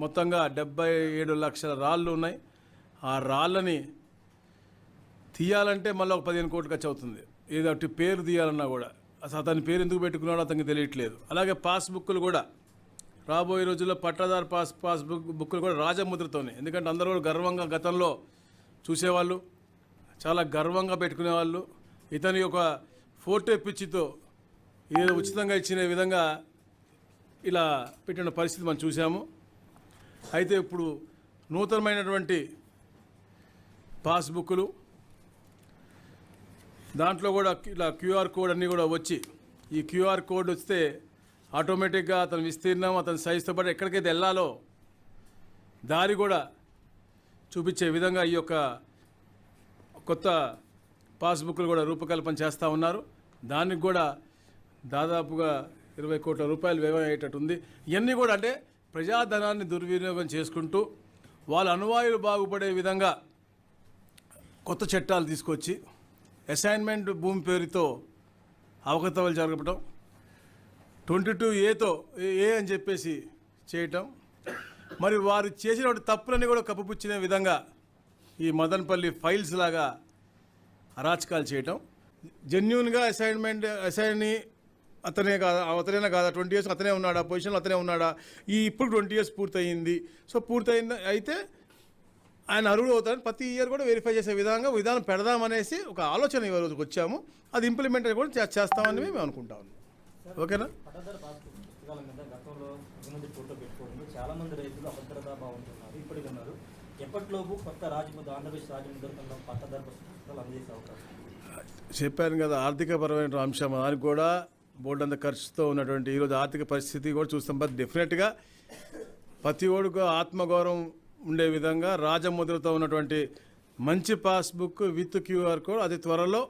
మొత్తంగా డెబ్బై ఏడు లక్షల రాళ్ళు ఉన్నాయి. ఆ రాళ్ళని తీయాలంటే మళ్ళీ ఒక పదిహేను కోట్లు ఖర్చు అవుతుంది. ఏదో ఒకటి పేరు తీయాలన్నా కూడా. అసలు అతని పేరు ఎందుకు పెట్టుకున్నాడో అతనికి తెలియట్లేదు. అలాగే పాస్బుక్లు కూడా. రాబోయే రోజుల్లో పట్టాదారు పాస్ పాస్బుక్ బుక్లు కూడా రాజముద్రతోనే. ఎందుకంటే అందరూ కూడా గర్వంగా గతంలో చూసేవాళ్ళు. చాలా గర్వంగా పెట్టుకునేవాళ్ళు. ఇతని యొక్క ఫోటో పిచ్చితో ఏదో ఉచితంగా ఇచ్చిన విధంగా ఇలా పెట్టిన పరిస్థితి మనం చూసాము. అయితే ఇప్పుడు నూతనమైనటువంటి పాస్బుక్లు దాంట్లో కూడా ఇలా క్యూఆర్ కోడ్ అన్నీ కూడా వచ్చి ఈ క్యూఆర్ కోడ్ వస్తే ఆటోమేటిక్గా అతని విస్తీర్ణం అతని సైజుతో పాటు ఎక్కడికైతే వెళ్ళాలో దారి కూడా చూపించే విధంగా ఈ యొక్క కొత్త పాస్బుక్లు కూడా రూపకల్పన చేస్తూ ఉన్నారు. దానికి కూడా దాదాపుగా ఇరవై కోట్ల రూపాయలు వ్యయం అయ్యేటట్టు ఉంది. ఇవన్నీ కూడా అంటే ప్రజాధనాన్ని దుర్వినియోగం చేసుకుంటూ వాళ్ళ అనువాయులు బాగుపడే విధంగా కొత్త చట్టాలు తీసుకొచ్చి అసైన్మెంట్ భూమి పేరుతో అవకతవలు జరగటం ట్వంటీ టూ ఏతో ఏ అని చెప్పేసి చేయటం మరి వారు చేసిన తప్పులని కూడా కప్పుపుచ్చిన విధంగా ఈ మదన్పల్లి ఫైల్స్ లాగా అరాచకాలు చేయటం జెన్యున్గా అసైన్మెంట్ అసైన్ని అతనే కాదా అతనేనా కాదా ట్వంటీ ఇయర్స్ అతనే ఉన్నాడా పొజిషన్లో అతనే ఉన్నాడా? ఈ ఇప్పుడు ట్వంటీ ఇయర్స్ పూర్తయింది. సో పూర్తయింది అయితే ఆయన అర్హుడు అవుతారని ప్రతి ఇయర్ కూడా వెరిఫై చేసే విధంగా విధానం పెడదామనేసి ఒక ఆలోచన ఈ రోజుకి వచ్చాము. అది ఇంప్లిమెంట్ కూడా చేస్తామని మేము అనుకుంటా ఉన్నాం. ఓకేనా. చెప్పాను కదా ఆర్థికపరమైన అంశం. దానికి కూడా బోర్డు అంత ఖర్చుతో ఉన్నటువంటి ఈరోజు ఆర్థిక పరిస్థితి కూడా చూస్తాం. బట్ డెఫినెట్గా ప్రతి ఓడుకు ఆత్మగౌరవం ఉండే విధంగా రాజముద్రతో ఉన్నటువంటి మంచి పాస్బుక్ విత్ క్యూఆర్ కోడ్ అది త్వరలో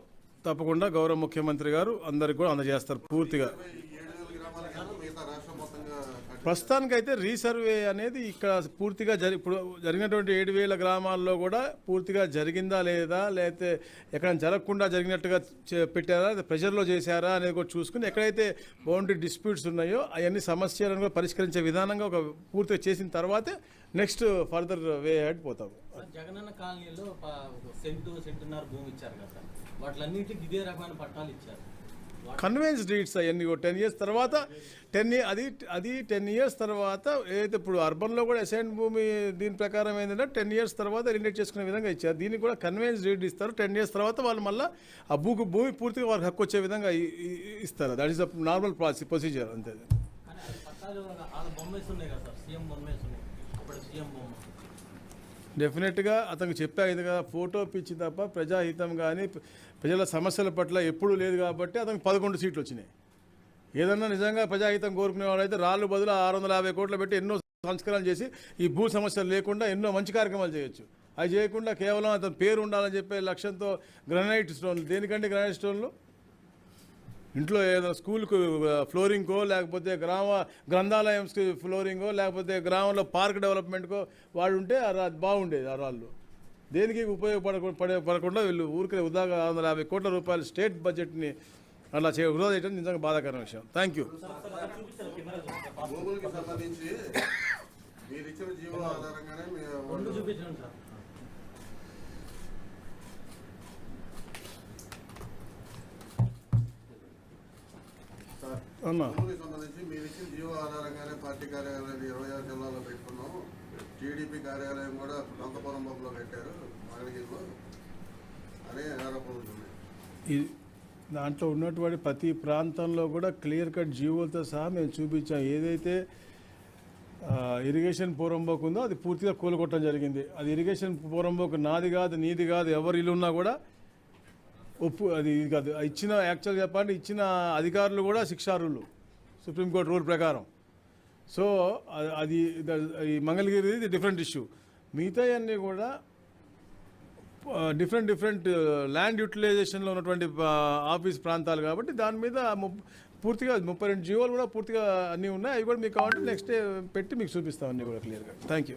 తప్పకుండా గౌరవ ముఖ్యమంత్రి గారు అందరికి కూడా అందజేస్తారు పూర్తిగా. ప్రస్తుతానికైతే రీసర్వే అనేది ఇక్కడ పూర్తిగా జరి ఇప్పుడు జరిగినటువంటి ఏడు వేల గ్రామాల్లో కూడా పూర్తిగా జరిగిందా లేదా లేకపోతే ఎక్కడ జరగకుండా జరిగినట్టుగా చే- పెట్టారా లేదా ప్రెషర్లో చేశారా అనేది కూడా చూసుకుని ఎక్కడైతే బౌండరీ డిస్ప్యూట్స్ ఉన్నాయో అవన్నీ సమస్యలను కూడా పరిష్కరించే విధానంగా ఒక పూర్తిగా చేసిన తర్వాతే నెక్స్ట్ ఫర్దర్ వే హెడ్ పోతాము జగనన్న కాలనీలో సెంటు సెంటున్నర భూమి ఇచ్చారు కదా. సార్ ఇదే రకమైన పట్టాలు ఇచ్చారు. కన్వెన్స్ డీట్స్ అవన్నీ టెన్ ఇయర్స్ తర్వాత టెన్ అది అది టెన్ ఇయర్స్ తర్వాత ఏదైతే ఇప్పుడు అర్బన్లో కూడా అసైన్ భూమి దీని ప్రకారం ఏంటంటే టెన్ ఇయర్స్ తర్వాత రిలేట్ చేసుకునే విధంగా ఇచ్చారు. దీనికి కూడా కన్వెన్స్ డీడ్ ఇస్తారు. టెన్ ఇయర్స్ తర్వాత వాళ్ళు మళ్ళీ ఆ భూకి భూమి పూర్తిగా వాళ్ళకి హక్కు వచ్చే విధంగా ఇస్తారు. That is the normal process procedure అంతే. ఉన్నాయి కదా సార్. సీఎం ఉన్నాయి. ఇప్పుడు సీఎం బొమ్మ. డెఫినెట్గా అతనికి చెప్పాయి కదా ఫోటో పిచ్చి తప్ప ప్రజాహితం కానీ ప్రజల సమస్యల పట్ల ఎప్పుడూ లేదు కాబట్టి అతనికి పదకొండు సీట్లు వచ్చినాయి. ఏదన్నా నిజంగా ప్రజాహితం కోరుకునేవాడైతే రాళ్ళు బదులు ఆరు వందల యాభై కోట్లు పెట్టి ఎన్నో సంస్కరణలు చేసి ఈ భూ సమస్యలు లేకుండా ఎన్నో మంచి కార్యక్రమాలు చేయొచ్చు. అవి చేయకుండా కేవలం అతని పేరు ఉండాలని చెప్పే లక్ష్యంతో గ్రనైట్ స్టోన్లు. దేనికంటే గ్రనైట్ స్టోన్లు? ఇంట్లో ఏదైనా స్కూల్కు ఫ్లోరింగ్కో లేకపోతే గ్రామ గ్రంథాలయం ఫ్లోరింగో లేకపోతే గ్రామంలో పార్క్ డెవలప్మెంట్కో వాడు ఉంటే బాగుండేది ఆ రాళ్ళు. దేనికి ఉపయోగపడకుండా పడే పడకుండా వీళ్ళు ఊరికే ఉదాగా ఆరు వందల యాభై కోట్ల రూపాయల స్టేట్ బడ్జెట్ని అలా చే వృధా చేయడం నిజంగా బాధాకరమైన విషయం. థ్యాంక్ యూ మీరు ఇచ్చిన జీవో ఆధారంగానే మీ రెండు వాళ్ళు చూపించండి సార్ సార్, అన్నా సంబంధించి మీరు ఇచ్చిన జీవో ఆధారంగానే పార్టీ కార్యాలయం ఇరవై ఆరు జిల్లాలో పెట్టుకున్నాము టీడీపీ కార్యాలయం కూడా నంతపురం బొమ్మలో పెట్టారు. మంగళగిరిలో అనే ఆరోపణలు ఉన్నాయి. దాంట్లో ఉన్నటువంటి ప్రతి ప్రాంతంలో కూడా క్లియర్ కట్ జీవోలతో సహా మేము చూపించాం. ఏదైతే ఇరిగేషన్ పూరంబోకు ఉందో అది పూర్తిగా కూలగొట్టడం జరిగింది. అది ఇరిగేషన్ పూరంబోకు నాది కాదు నీది కాదు ఎవరు ఇల్లు ఉన్నా కూడా ఒప్పు అది ఇది కాదు. ఇచ్చిన యాక్చువల్ చెప్పాలంటే ఇచ్చిన అధికారులు కూడా శిక్షార్హులు సుప్రీంకోర్టు రూల్ ప్రకారం. సో అది ఈ మంగళగిరి ఇది డిఫరెంట్ ఇష్యూ మిగతా అన్నీ కూడా డిఫరెంట్ డిఫరెంట్ ల్యాండ్ యూటిలైజేషన్లో ఉన్నటువంటి ఆఫీస్ ప్రాంతాలు కాబట్టి దాని మీద ముప్- పూర్తిగా ముప్పై రెండు జీవోలు కూడా పూర్తిగా అన్నీ ఉన్నాయి. అవి కూడా మీకు కావాలంటే నెక్స్ట్ డే పెట్టి మీకు చూపిస్తాం అన్నీ కూడా క్లియర్గా థ్యాంక్ యూ